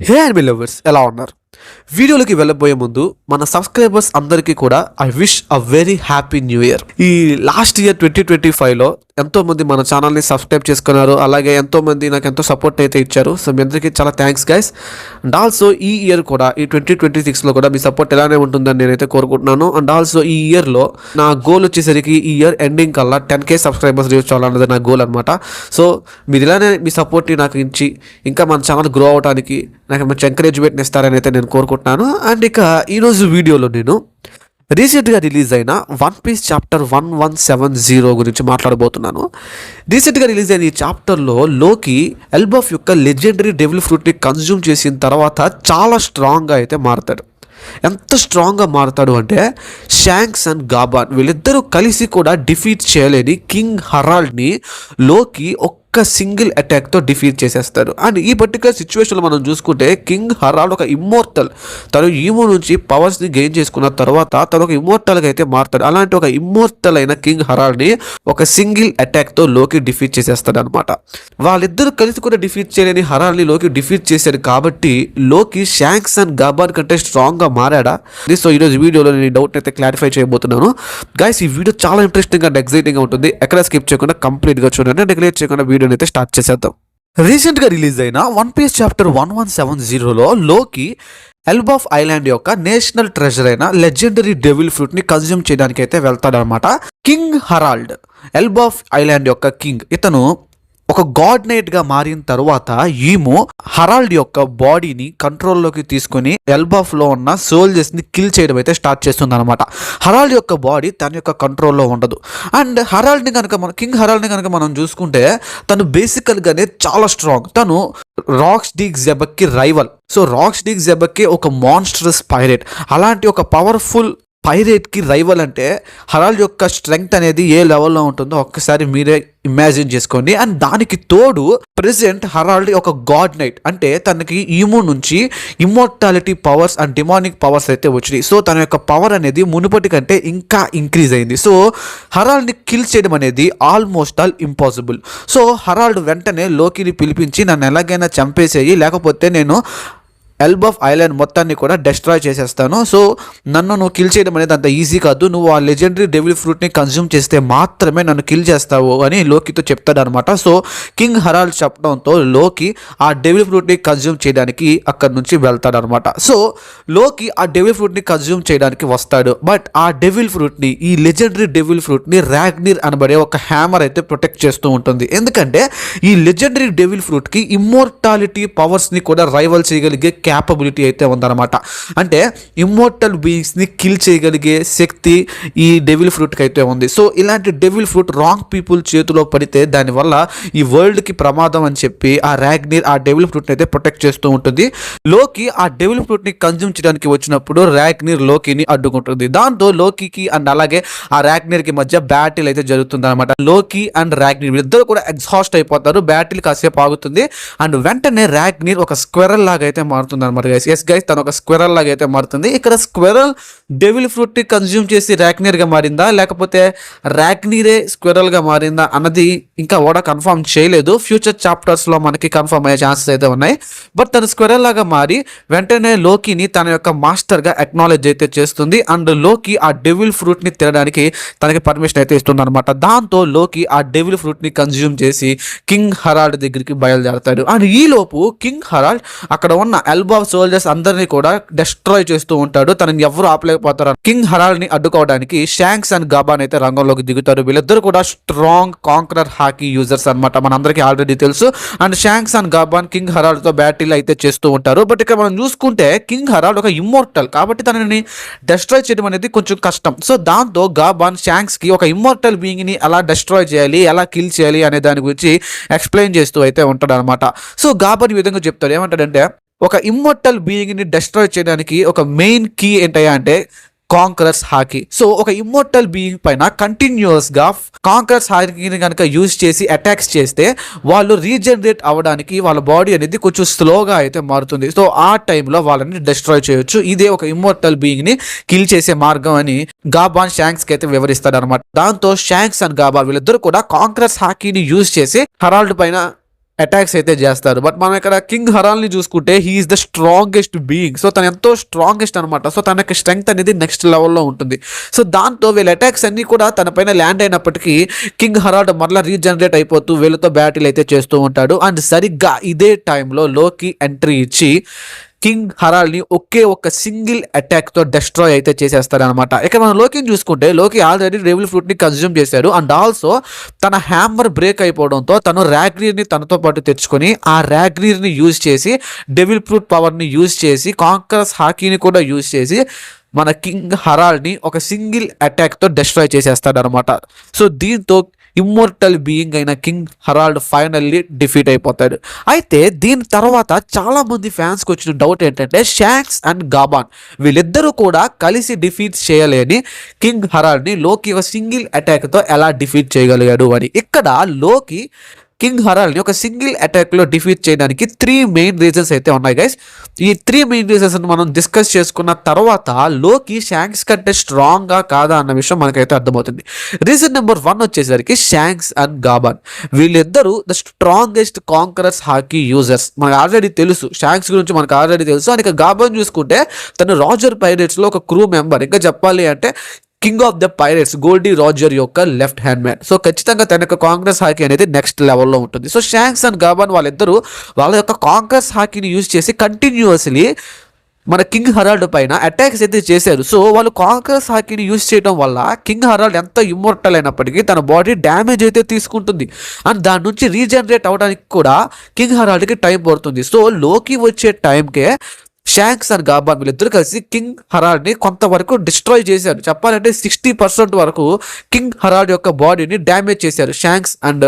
Hey and lovers ఎలా ఉన్నారు? వీడియోలోకి వెళ్ళబోయే ముందు మన సబ్స్క్రైబర్స్ అందరికీ కూడా I wish a very happy new year ఈ లాస్ట్ ఇయర్ ట్వంటీ ట్వంటీ ఫైవ్లో ఎంతోమంది మన ఛానల్ని సబ్స్క్రైబ్ చేసుకున్నారు. అలాగే ఎంతోమంది నాకు ఎంతో సపోర్ట్ అయితే ఇచ్చారు. సో మీ అందరికీ చాలా థ్యాంక్స్ గైస్ అండ్ ఆల్సో ఈ ఇయర్ కూడా ఈ ట్వంటీ ట్వంటీ సిక్స్లో కూడా మీ సపోర్ట్ ఎలానే ఉంటుందని నేనైతే కోరుకుంటున్నాను. అండ్ ఆల్సో ఈ ఇయర్లో నా గోల్ వచ్చేసరికి ఈ ఇయర్ ఎండింగ్ కల్లా టెన్ కే సబ్స్క్రైబర్స్ రీచ్ అవ్వాలన్నది నా గోల్ అనమాట సో మీరు ఇలానే మీ సపోర్ట్ని నాకు ఇచ్చి ఇంకా మన ఛానల్ గ్రో అవడానికి నాకు మంచి ఎంకరేజ్మెంట్ ఇస్తారని అయితే నేను కోరుకుంటున్నాను. అండ్ ఇక ఈరోజు వీడియోలో నేను రీసెంట్గా రిలీజ్ అయిన One Piece chapter one one seven zero గురించి మాట్లాడబోతున్నాను. రీసెంట్గా రిలీజ్ అయిన ఈ చాప్టర్లో లోకి ఎల్బఫ్ యొక్క లెజెండరీ డెవిల్ ఫ్రూట్ని కన్జ్యూమ్ చేసిన తర్వాత చాలా స్ట్రాంగ్గా అయితే మారుతాడు. ఎంత స్ట్రాంగ్గా మారుతాడు అంటే షాంక్స్ అండ్ గాబాన్ వీళ్ళిద్దరూ కలిసి కూడా డిఫీట్ చేయలేని కింగ్ హరాల్డ్ని లోకి ఒక్క సింగిల్ అటాక్తో డిఫీట్ చేసేస్తారు. అండ్ ఈ పర్టికులర్ సిచ్యువేషన్లో మనం చూసుకుంటే కింగ్ హరాల్డ్ ఒక ఇమ్మోర్టల్. తను ఈమో నుంచి పవర్స్ని గెయిన్ చేసుకున్న తర్వాత తను ఒక ఇమ్మోర్టల్గా అయితే మారుతాడు. అలాంటి ఒక ఇమ్మోర్టల్ అయిన కింగ్ హరాల్డ్ని ఒక సింగిల్ అటాక్తో లోకి డిఫీట్ చేసేస్తాడు అనమాట వాళ్ళిద్దరూ కలిసి కూడా డిఫీట్ చేయలేని హరాల్ని లోకి డిఫీట్ చేశాడు కాబట్టి లోకి షాంక్స్ అండ్ గాబాన్ కంటే స్ట్రాంగ్గా మారాడా? సో ఈరోజు వీడియోలో నేను డౌట్ అయితే క్లారిఫై చేయబోతున్నాను. గైస్ ఈ వీడియో చాలా ఇంట్రెస్టింగ్ అండ్ ఎక్సైటింగ్గా ఉంటుంది. ఎక్కడ స్కిప్ చేయకుండా కంప్లీట్గా చూడండి. నెగ్లెక్ట్ చేయకుండా వీడియోని అయితే స్టార్ట్ చేసేద్దాం. రీసెంట్గా రిలీజ్ అయిన One Piece chapter one one seven జీరోలో లోకి ఎల్బాఫ్ ఐలాండ్ యొక్క నేషనల్ ట్రెజర్ అయిన లెజెండరీ డెవిల్ ఫ్రూట్ని కన్జ్యూమ్ చేయడానికి అయితే వెళ్తాడనమాట కింగ్ హరాల్డ్. ఎల్బాఫ్ ఐలాండ్ యొక్క కింగ్ ఇతను ఒక గాడ్ నైట్గా మారిన తర్వాత ఈము హరాల్డ్ యొక్క బాడీని కంట్రోల్లోకి తీసుకొని ఎల్బాఫ్లో ఉన్న సోల్జర్స్ని కిల్ చేయడం అయితే స్టార్ట్ చేస్తుంది అనమాట హరాల్డ్ యొక్క బాడీ తన యొక్క కంట్రోల్లో ఉండదు. అండ్ హరాల్డ్ని కనుక మనం కింగ్ హరాల్డ్ని కనుక మనం చూసుకుంటే తను బేసికల్ గానే చాలా స్ట్రాంగ్ తను రాక్స్ డీక్ జెబక్కి రైవల్ సో రాక్స్ డీక్ జెబక్కి ఒక మాన్స్టరస్ పైరేట్ అలాంటి ఒక పవర్ఫుల్ పైరేట్కి రైవల్ అంటే హరాల్డ్ యొక్క స్ట్రెంగ్త్ అనేది ఏ లెవెల్లో ఉంటుందో ఒక్కసారి మీరే ఇమాజిన్ చేసుకోండి. అండ్ దానికి తోడు ప్రెసెంట్ హరాల్డ్ ఒక గాడ్ నైట్ అంటే తనకి ఈమో నుంచి immortality powers and demonic powers అయితే వచ్చినాయి. సో తన యొక్క పవర్ అనేది మునుపటి కంటే ఇంకా ఇంక్రీజ్ అయింది. సో హరాల్డ్ని కిల్ చేయడం అనేది almost all impossible so Harald వెంటనే లోకిని పిలిపించి నన్ను ఎలాగైనా చంపేసేయి లేకపోతే నేను ఎల్బఫ్ ఐలాండ్ మొత్తాన్ని కూడా డెస్ట్రాయ్ చేసేస్తాను. సో నన్ను నువ్వు కిల్ చేయడం అనేది అంత ఈజీ కాదు. నువ్వు ఆ లెజెండరీ డెవిల్ ఫ్రూట్ని కన్జ్యూమ్ చేస్తే మాత్రమే నన్ను కిల్ చేస్తావు అని లోకితో చెప్తాడనమాట సో కింగ్ హరాల్డ్ చెప్పడంతో లోకి ఆ డెవిల్ ఫ్రూట్ని కన్జ్యూమ్ చేయడానికి అక్కడ నుంచి వెళ్తాడనమాట సో లోకి ఆ డెవిల్ ఫ్రూట్ని కన్జ్యూమ్ చేయడానికి వస్తాడు. బట్ ఆ డెవిల్ ఫ్రూట్ని ఈ లెజెండరీ డెవిల్ ఫ్రూట్ని ర్యాగ్నీర్ అనబడే ఒక హ్యామర్ అయితే ప్రొటెక్ట్ చేస్తూ ఉంటుంది. ఎందుకంటే ఈ లెజెండరీ డెవిల్ ఫ్రూట్కి ఇమ్మోర్టాలిటీ పవర్స్ని కూడా రైవల్ చేయగలిగే క్యాపబిలిటీ అయితే ఉందన్నమాట. అంటే ఇమ్మోర్టల్ బీయింగ్స్ని కిల్ చేయగలిగే శక్తి ఈ డెవిల్ ఫ్రూట్కి అయితే ఉంది. సో ఇలాంటి డెవిల్ ఫ్రూట్ రాంగ్ పీపుల్ చేతిలో పడితే దానివల్ల ఈ వరల్డ్కి ప్రమాదం అని చెప్పి ఆ ర్యాగ్నీర్ ఆ డెవిల్ ఫ్రూట్ని అయితే ప్రొటెక్ట్ చేస్తూ ఉంటుంది. లోకి ఆ డెవిల్ ఫ్రూట్ని కన్జ్యూమ్ చేయడానికి వచ్చినప్పుడు ర్యాగ్నీర్ లోకిని అడ్డుకుంటుంది. దాంతో లోకికి అండ్ అలాగే ఆ ర్యాగ్నీర్కి మధ్య బ్యాటిల్ అయితే జరుగుతుంది అనమాట లోకి అండ్ ర్యాగ్నీర్ ఇద్దరు కూడా ఎగ్జాస్ట్ అయిపోతారు. బ్యాటిల్ కాసేపు ఆగుతుంది. అండ్ వెంటనే ర్యాగ్నీర్ ఒక స్క్వెరల్ లాగా అయితే మారుతుంది. అనమాట గైస్ ఎస్ గైస్ తను ఒక స్క్వెరల్ లాగా అయితే మారుతుంది. ఇక్కడ స్క్వెరల్ డెవిల్ ఫ్రూట్ కన్జ్యూమ్ చేసి ర్యాక్నీర్గా మారిందా? లేకపోతే ర్యాగ్నీరే స్క్వెరల్గా మారిందా అన్నది ఇంకా ఓడ కన్ఫర్మ్ చేయలేదు. ఫ్యూచర్ చాప్టర్స్లో మనకి కన్ఫర్మ్ అయ్యే ఛాన్సెస్ అయితే ఉన్నాయి. బట్ తను స్క్వెరల్ లాగా మారి వెంటనే లోకిని తన యొక్క మాస్టర్గా అక్నాలెడ్జ్ అయితే చేస్తుంది. అండ్లోకి ఆ డెవిల్ ఫ్రూట్ని తినడానికి తనకి పర్మిషన్ అయితే ఇస్తుంది అనమాట దాంతో లోకి ఆ డెవిల్ ఫ్రూట్ని కన్జ్యూమ్ చేసి కింగ్ హరాల్డ్ దగ్గరికి బయలుదేరతాడు. అండ్ ఈ లోపు కింగ్ హరాల్డ్ అక్కడ ఉన్న ఎల్బా సోల్జర్స్ అందరినీ కూడా డెస్ట్రాయ్ చేస్తూ ఉంటాడు. తనని ఎవరు ఆపలేకపోతారు కింగ్ హరాల్ని అడ్డుకోవడానికి షాంక్స్ అండ్ గాబాన్ అయితే రంగంలోకి దిగుతారు. వీళ్ళిద్దరు కూడా స్ట్రాంగ్ కాంక్రర్ హాకీ యూజర్స్ అనమాట మనందరికీ ఆల్రెడీ తెలుసు. And Shanks and Gaban King హరాల్తో battle అయితే చేస్తూ ఉంటారు. బట్ ఇక్కడ మనం చూసుకుంటే కింగ్ హరాల్ ఒక ఇమ్మోర్టల్ కాబట్టి తనని డెస్ట్రాయ్ చేయడం అనేది కొంచెం కష్టం. సో దాంతో గాబాన్ షాంక్స్కి ఒక ఇమ్మోర్టల్ బీయింగ్ని ఎలా డెస్ట్రాయ్ చేయాలి ఎలా కిల్ చేయాలి అనే దాని గురించి ఎక్స్ప్లెయిన్ చేస్తూ అయితే ఉంటాడు అనమాట సో గాబాన్ ఈ విధంగా చెప్తాడు. ఏమంటాడంటే ఒక ఇమ్మోర్టల్ బీయింగ్ని డెస్ట్రాయ్ చేయడానికి ఒక మెయిన్ కీ ఏంటయ్యా అంటే కాంకరర్స్ హాకీ సో ఒక ఇమ్మోర్టల్ బీయింగ్ పైన కంటిన్యూస్గా హాకీని కనుక యూజ్ చేసి అటాక్స్ చేస్తే వాళ్ళు రీజనరేట్ అవ్వడానికి వాళ్ళ బాడీ అనేది కొంచెం స్లోగా అయితే మారుతుంది. సో ఆ టైంలో వాళ్ళని డిస్ట్రాయ్ చేయొచ్చు. ఇదే ఒక ఇమ్మోర్టల్ బీయింగ్ని కిల్ చేసే మార్గం అని గాబాన్ షాంక్స్కి అయితే వివరిస్తాడు అనమాట దాంతో షాంక్స్ అండ్ గాబాన్ వీళ్ళిద్దరు కూడా కాంకరర్స్ హాకీని యూజ్ చేసి హరాల్డ్ పైన అటాక్స్ అయితే చేస్తారు. బట్ మనం ఇక్కడ కింగ్ హరాల్ని చూసుకుంటే he is the strongest being so తను ఎంతో స్ట్రాంగెస్ట్ అనమాట సో తన యొక్క స్ట్రెంగ్త్ అనేది నెక్స్ట్ లెవెల్లో ఉంటుంది. సో దాంతో వీళ్ళ అటాక్స్ అన్నీ కూడా తన పైన ల్యాండ్ అయినప్పటికీ కింగ్ హరాల్డ్ మరలా రీజనరేట్ అయిపోతూ వీళ్ళతో బ్యాటిల్ అయితే చేస్తూ ఉంటాడు. అండ్ సరిగ్గా ఇదే టైంలో లోకి ఎంట్రీ ఇచ్చి కింగ్ హరాల్ని ఒకే ఒక సింగిల్ అటాక్తో అయితే చేసేస్తారు అనమాట ఇక మనం లోకిని చూసుకుంటే లోకి ఆల్రెడీ డెవిల్ ఫ్రూట్ని కన్జ్యూమ్ చేశాడు అండ్ ఆల్సో తన హ్యామర్ బ్రేక్ అయిపోవడంతో తను ర్యాగ్రీర్ని తనతో పాటు తెచ్చుకొని ఆ ర్యాగ్రీర్ని యూజ్ చేసి డెవిల్ ఫ్రూట్ పవర్ని యూజ్ చేసి కాంకరస్ హాకీని కూడా యూజ్ చేసి మన కింగ్ హరాల్ని ఒక సింగిల్ అటాక్తో చేసేస్తాడనమాట చేసేస్తాడు అనమాట సో దీంతో ఇమ్మోర్టల్ బీయింగ్ అయిన కింగ్ హరాల్డ్ ఫైనల్లీ డిఫీట్ అయిపోతాడు. అయితే దీని తర్వాత చాలా మంది ఫ్యాన్స్కి వచ్చిన డౌట్ ఏంటంటే షాక్స్ అండ్ గాబాన్ వీళ్ళిద్దరూ కూడా కలిసి డిఫీట్ చేయలేని కింగ్ హరాల్డ్ని లోకి ఒక సింగిల్ అటాక్తో ఎలా డిఫీట్ చేయగలిగాడు అని. ఇక్కడ లోకి కింగ్ హరాల్ని ఒక సింగిల్ అటాక్లో డిఫీట్ చేయడానికి త్రీ మెయిన్ రీజన్స్ అయితే ఉన్నాయి గైస్ ఈ త్రీ మెయిన్ రీజన్స్ని మనం డిస్కస్ చేసుకున్న తర్వాత లోకి షాంక్స్ కంటే స్ట్రాంగ్గా కాదా అన్న విషయం మనకైతే అర్థమవుతుంది. రీజన్ నెంబర్ వన్ వచ్చేసరికి షాంక్స్ అండ్ గాబాన్ వీళ్ళిద్దరూ the strongest conqueror's haki users మనకు ఆల్రెడీ తెలుసు. షాంక్స్ గురించి మనకు ఆల్రెడీ తెలుసు. అండ్ గాబాన్ చూసుకుంటే తను రాజర్ పైరేట్స్లో ఒక క్రూ మెంబర్ ఇంకా చెప్పాలి అంటే king of the pirates Gol D Roger యొక్క లెఫ్ట్ హ్యాండ్ మ్యాన్ సో ఖచ్చితంగా తన యొక్క కాంగ్రెస్ హాకీ అనేది నెక్స్ట్ లెవెల్లో ఉంటుంది. సో షాంక్స్ అండ్ గాబాన్ వాళ్ళిద్దరూ వాళ్ళ యొక్క కాంగ్రెస్ హాకీని యూజ్ చేసి కంటిన్యూస్లీ మన కింగ్ హరాల్డ్ పైన అటాక్స్ అయితే చేశారు. సో వాళ్ళు కాంగ్రెస్ హాకీని యూజ్ చేయడం వల్ల కింగ్ హరాల్డ్ ఎంత ఇమ్మోర్టల్ అయినప్పటికీ తన బాడీ డ్యామేజ్ అయితే తీసుకుంటుంది. అండ్ దాని నుంచి రీజనరేట్ అవడానికి కూడా కింగ్ హరాల్డ్కి టైం పడుతుంది. సో లోకి వచ్చే టైంకే షాంక్స్ అండ్ గాబాన్ వీళ్ళిద్దరు కలిసి కింగ్ హరాల్డ్ని కొంతవరకు డిస్ట్రాయ్ చేశారు. చెప్పాలంటే సిక్స్టీ పర్సెంట్ వరకు కింగ్ హరాడ్ యొక్క బాడీని డ్యామేజ్ చేశారు షాంక్స్ అండ్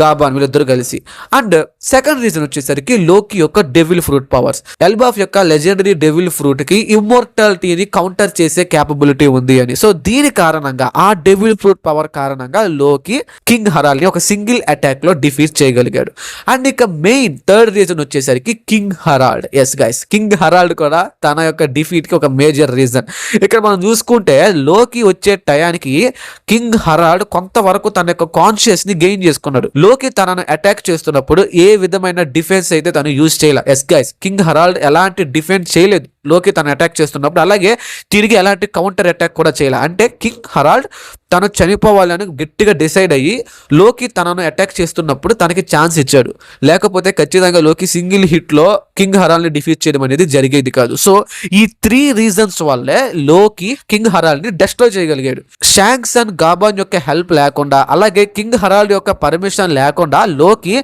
గాబాన్ వీళ్ళిద్దరు కలిసి. అండ్ సెకండ్ రీజన్ వచ్చేసరికి లోకి యొక్క డెవిల్ ఫ్రూట్ పవర్స్. ఎల్బాఫ్ యొక్క లెజెండరీ డెవిల్ ఫ్రూట్కి ఇమ్మోర్టాలిటీని కౌంటర్ చేసే క్యాపబిలిటీ ఉంది అని. సో దీని కారణంగా ఆ డెవిల్ ఫ్రూట్ పవర్ కారణంగా లోకి కింగ్ హరాల్ని ఒక సింగిల్ అటాక్లో డిఫీట్ చేయగలిగాడు. అండ్ ఇక మెయిన్ థర్డ్ రీజన్ వచ్చేసరికి King Harald yes guys King Harald కూడా తన యొక్క డిఫీట్కి ఒక మేజర్ రీజన్. ఇక్కడ మనం చూసుకుంటే లోకి వచ్చే టయానికి కింగ్ హరాల్డ్ కొంతవరకు తన యొక్క కాన్షియస్ని గెయిన్ చేసుకున్నాడు. లోకి తనను అటాక్ చేస్తున్నప్పుడు ఏ విధమైన డిఫెన్స్ అయితే తను యూజ్ చేయలే. ఎస్ గైస్ కింగ్ హరాల్డ్ ఎలాంటి డిఫెన్స్ చేయలేదు. లోకి తను అటాక్ చేస్తున్నప్పుడు అలాగే తిరిగి ఎలాంటి కౌంటర్ అటాక్ కూడా చేయాలి. అంటే కింగ్ హరాల్డ్ తను చనిపోవాలని గట్టిగా డిసైడ్ అయ్యి లోకి తనను అటాక్ చేస్తున్నప్పుడు తనకి ఛాన్స్ ఇచ్చాడు. లేకపోతే ఖచ్చితంగా లోకి సింగిల్ హిట్లో కింగ్ హరాల్ని డిఫీట్ చేయడం అనేది జరిగేది కాదు. సో ఈ త్రీ రీజన్స్ వల్లే లోకి కింగ్ హరాల్ని డెస్ట్రాయ్ చేయగలిగాడు. షాంక్స్ అండ్ గాబాన్ యొక్క హెల్ప్ లేకుండా అలాగే కింగ్ హరాల్డ్ యొక్క పర్మిషన్ లేకుండా లోకి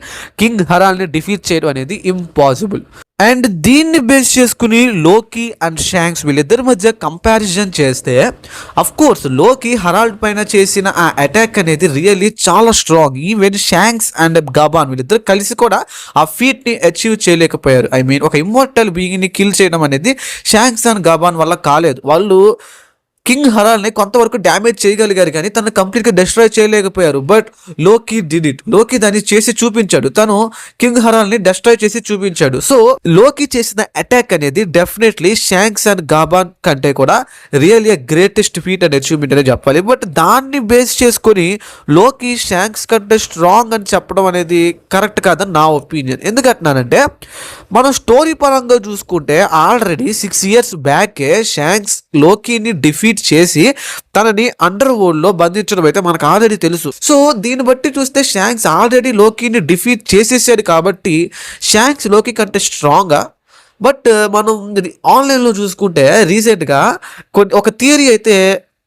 కింగ్ హరాల్ని డిఫీట్ చేయడం అనేది ఇంపాసిబుల్ అండ్ దీన్ని బేస్ చేసుకుని లోకి అండ్ షాంక్స్ వీళ్ళిద్దరి మధ్య కంపారిజన్ చేస్తే అఫ్ కోర్స్లోకి హరాల్డ్ పైన చేసిన ఆ అటాక్ అనేది రియల్లీ చాలా strong even Shanks and Gaban వీళ్ళిద్దరు కలిసి కూడా ఆ ఫీట్ని అచీవ్ చేయలేకపోయారు. ఐ మీన్ ఒక ఇమ్మోర్టల్ బీయింగ్ని కిల్ చేయడం అనేది షాంక్స్ అండ్ గబాన్ వల్ల కాలేదు. వాళ్ళు కింగ్ హరాల్ని కొంతవరకు డ్యామేజ్ చేయగలిగారు కానీ తను కంప్లీట్గా డిస్ట్రాయ్ చేయలేకపోయారు. బట్లోకి డిడ్ ఇట్లోకి దాన్ని చేసి చూపించాడు. తను కింగ్ హరాల్ని డిస్ట్రాయ్ చేసి చూపించాడు. సో లోకి చేసిన అటాక్ అనేది డెఫినెట్లీ షాంక్స్ అండ్ గాబాన్ కంటే కూడా really greatest feat and achievement చెప్పాలి. బట్ దాన్ని బేస్ చేసుకొని లోకి షాంక్స్ కంటే స్ట్రాంగ్ అని చెప్పడం అనేది కరెక్ట్ కాదని నా ఒపీనియన్ ఎందుకంటున్నానంటే మనం స్టోరీ పరంగా చూసుకుంటే ఆల్రెడీ సిక్స్ ఇయర్స్ బ్యాకే షాంక్స్ లోకీని డిఫీట్ చేసి తనని అండర్ వరల్డ్లో బంధించడం అయితే మనకు ఆల్రెడీ తెలుసు. సో దీన్ని బట్టి చూస్తే షాంక్స్ ఆల్రెడీ లోకిని డిఫీట్ చేసేసాడు కాబట్టి షాంక్స్లోకి కంటే స్ట్రాంగ్గా బట్ మనం ఆన్లైన్లో చూసుకుంటే రీసెంట్గా కొన్ని ఒక థియరీ అయితే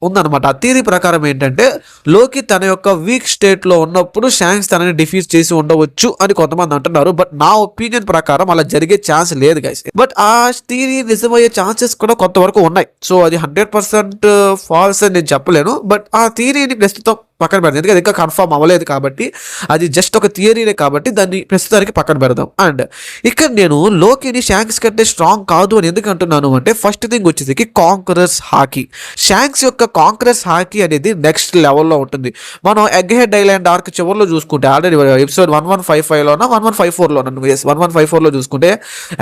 ఉందన్నమాట. ఆ థియరీ ప్రకారం ఏంటంటే లోకి తన యొక్క వీక్ స్టేట్లో ఉన్నప్పుడు షాంక్స్ తనని డిఫీట్ చేసి ఉండవచ్చు అని కొంతమంది అంటున్నారు. బట్ నా ఒపీనియన్ ప్రకారం అలా జరిగే ఛాన్స్ లేదు గైస్ బట్ ఆ థీరీ నిజమయ్యే ఛాన్సెస్ కూడా కొంతవరకు ఉన్నాయి. సో అది హండ్రెడ్ పర్సెంట్ ఫాల్స్ అని నేను చెప్పలేను. బట్ ఆ థీరీని ప్రస్తుతం పక్కన పెడదాం. ఎందుకంటే ఇంకా కన్ఫర్మ్ అవ్వలేదు కాబట్టి అది జస్ట్ ఒక థియరీనే కాబట్టి దాన్ని ప్రస్తుతానికి పక్కన పెడదాం. అండ్ ఇక్కడ నేను లోకిని షాంక్స్ కంటే స్ట్రాంగ్ కాదు అని ఎందుకు అంటున్నాను అంటే ఫస్ట్ థింగ్ వచ్చేసరికి కాంక్రెస్ హాకీ షాంక్స్ యొక్క కాంక్రెస్ హాకీ అనేది నెక్స్ట్ లెవెల్లో ఉంటుంది. మనం ఎగ్ హెడ్ ఐలాండ్ ఆర్క్ చివరిలో చూసుకుంటే already episode one one five ఫైవ్లోనా one one five ఫోర్లో ఎస్ వన్ వన్ ఫైవ్ ఫోర్లో చూసుకుంటే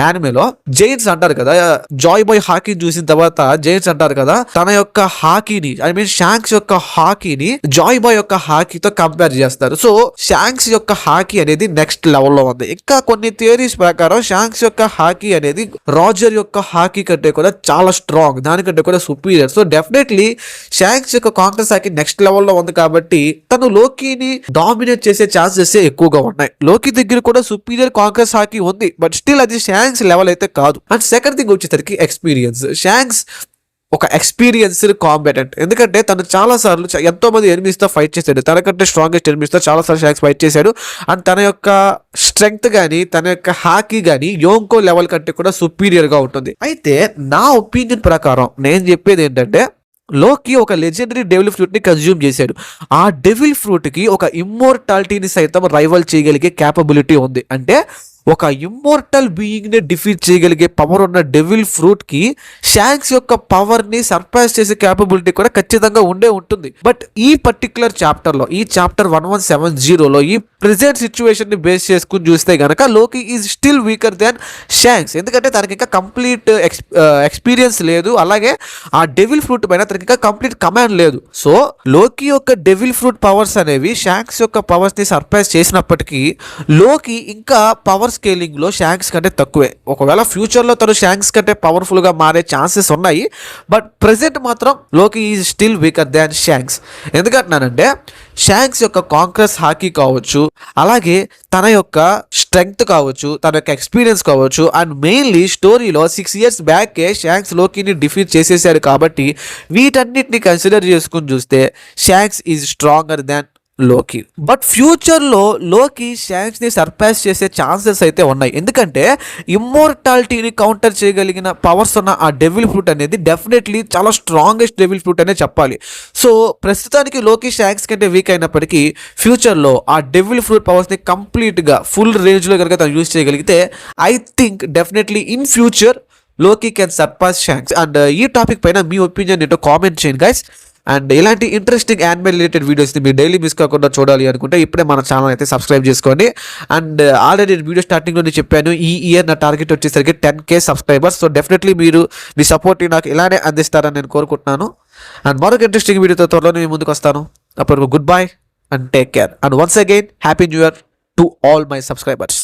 యానిమేలో జైన్స్ అంటారు కదా జాయ్ బాయ్ హాకీ చూసిన తర్వాత జైన్స్ అంటారు కదా తన యొక్క హాకీని ఐ మీన్ షాంక్స్ యొక్క హాకీని జాయ్ బాయ్ కిమబా యొక్క హాకీతో కంపేర్ చేస్తారు. సో షాంక్స్ యొక్క హాకీ అనేది నెక్స్ట్ లెవెల్లో ఉంది. ఇంకా కొన్ని థియరీస్ ప్రకారం షాంక్స్ యొక్క హాకీ అనేది రాజర్ యొక్క హాకీ కంటే కూడా చాలా స్ట్రాంగ్ దానికంటే కూడా సుపీరియర్ సో డెఫినెట్లీ షాంక్స్ యొక్క కాంగ్రెస్ హాకీ నెక్స్ట్ లెవెల్లో ఉంది కాబట్టి తను లోకీని డామినేట్ చేసే ఛాన్సెస్ ఎక్కువగా ఉన్నాయి. లోకి దగ్గర కూడా సుపీరియర్ కాంగ్రెస్ హాకీ ఉంది బట్ స్టిల్ అది షాంక్స్ లెవెల్ అయితే కాదు. అండ్ సెకండ్ థింగ్ వచ్చేసరికి ఎక్స్పీరియన్స్ షాంక్స్ ఒక ఎక్స్పీరియన్స్డ్ కాంబెటెంట్ ఎందుకంటే తను చాలా సార్లు మంది ఎనిమిస్తో ఫైట్ చేశాడు. తనకంటే స్ట్రాంగెస్ట్ ఎనిమిస్తో చాలాసార్లు షాక్స్ ఫైట్ చేశాడు. అండ్ తన యొక్క స్ట్రెంగ్త్ కానీ తన యొక్క హాకీ కానీ యోంకో లెవెల్ కంటే కూడా సుపీరియర్గా ఉంటుంది. అయితే నా ఒపీనియన్ ప్రకారం నేను చెప్పేది ఏంటంటే లోకి ఒక లెజెండరీ డెవిల్ ఫ్రూట్ని కన్జ్యూమ్ చేశాడు. ఆ డెవిల్ ఫ్రూట్కి ఒక ఇమ్మోర్టాలిటీని సైతం రైవల్ చేయగలిగే క్యాపబిలిటీ ఉంది. అంటే ఒక ఇమ్మోర్టల్ బీయింగ్ని డిఫీట్ చేయగలిగే పవర్ ఉన్న డెవిల్ ఫ్రూట్కి షాంక్స్ యొక్క పవర్ని సర్ప్రైజ్ చేసే క్యాపబిలిటీ కూడా ఖచ్చితంగా ఉండే ఉంటుంది. బట్ ఈ పర్టికులర్ చాప్టర్లో ఈ చాప్టర్ వన్ వన్ సెవెన్ జీరోలో ఈ ప్రెజెంట్ సిచ్యువేషన్ని బేస్ చేసుకుని చూస్తే గనక Loki is still weaker than Shanks ఎందుకంటే తనకి ఇంకా కంప్లీట్ ఎక్స్ ఎక్స్పీరియన్స్ లేదు. అలాగే ఆ డెవిల్ ఫ్రూట్ పైన తనకి ఇంకా కంప్లీట్ కమాండ్ లేదు. సో లోకి యొక్క డెవిల్ ఫ్రూట్ పవర్స్ అనేవి షాంక్స్ యొక్క పవర్స్ని సర్ప్రైజ్ చేసినప్పటికీ లోకి ఇంకా పవర్స్ స్కేలింగ్లో షాంక్స్ కంటే తక్కువే. ఒకవేళ ఫ్యూచర్లో తను షాంక్స్ కంటే పవర్ఫుల్గా మారే ఛాన్సెస్ ఉన్నాయి. బట్ ప్రెసెంట్ మాత్రం Loki is still weaker than Shanks. ఎందుకంటున్నానంటే షాంక్స్ యొక్క కాంగ్రెస్ హాకీ కావచ్చు అలాగే తన యొక్క స్ట్రెంగ్త్ కావచ్చు తన యొక్క ఎక్స్పీరియన్స్ కావచ్చు అండ్ మెయిన్లీ స్టోరీలో సిక్స్ ఇయర్స్ బ్యాకే షాంక్స్ లోకిని డిఫీట్ చేసేసారు కాబట్టి వీటన్నిటిని కన్సిడర్ చేసుకుని చూస్తే షాంక్స్ ఈజ్ స్ట్రాంగర్ దాన్ లోకి. బట్ ఫ్యూచర్లో లోకి షాంక్స్ని సర్పాస్ చేసే ఛాన్సెస్ అయితే ఉన్నాయి. ఎందుకంటే ఇమ్మోర్టాలిటీని కౌంటర్ చేయగలిగిన పవర్స్ ఉన్న ఆ డెవిల్ ఫ్రూట్ అనేది డెఫినెట్లీ చాలా స్ట్రాంగెస్ట్ డెవిల్ ఫ్రూట్ అనే చెప్పాలి. సో ప్రస్తుతానికి లోకి షాంక్స్ కంటే వీక్ అయినప్పటికీ ఫ్యూచర్లో ఆ డెవిల్ ఫ్రూట్ పవర్స్ని కంప్లీట్గా ఫుల్ రేంజ్లో కనుక తను యూజ్ చేయగలిగితే ఐ థింక్ డెఫినెట్లీ ఇన్ ఫ్యూచర్లోకి కెన్ సర్పాస్ షాంక్స్ అండ్ ఈ టాపిక్ పైన మీ ఒపీనియన్ ఏంటో కామెంట్ చేయండి గైస్ అండ్ ఇలాంటి ఇంట్రెస్టింగ్ యానిమల్ రిలేటెడ్ వీడియోస్ని మీరు డైలీ మిస్ కాకుండా చూడాలి అనుకుంటే ఇప్పుడే మన ఛానల్ అయితే సబ్స్క్రైబ్ చేసుకోండి. అండ్ ఆల్రెడీ వీడియో స్టార్టింగ్లోనే చెప్పాను ఈ ఇయర్ నా టార్గెట్ వచ్చేసరికి ten K subscribers so definitely మీరు మీ సపోర్ట్ నాకు ఇలానే అందిస్తారని నేను కోరుకుంటున్నాను. అండ్ మరొక ఇంట్రెస్టింగ్ వీడియోతో త్వరలోనే మీ ముందుకు వస్తాను. అప్పుడు good bye and take care and once again happy new year to all my subscribers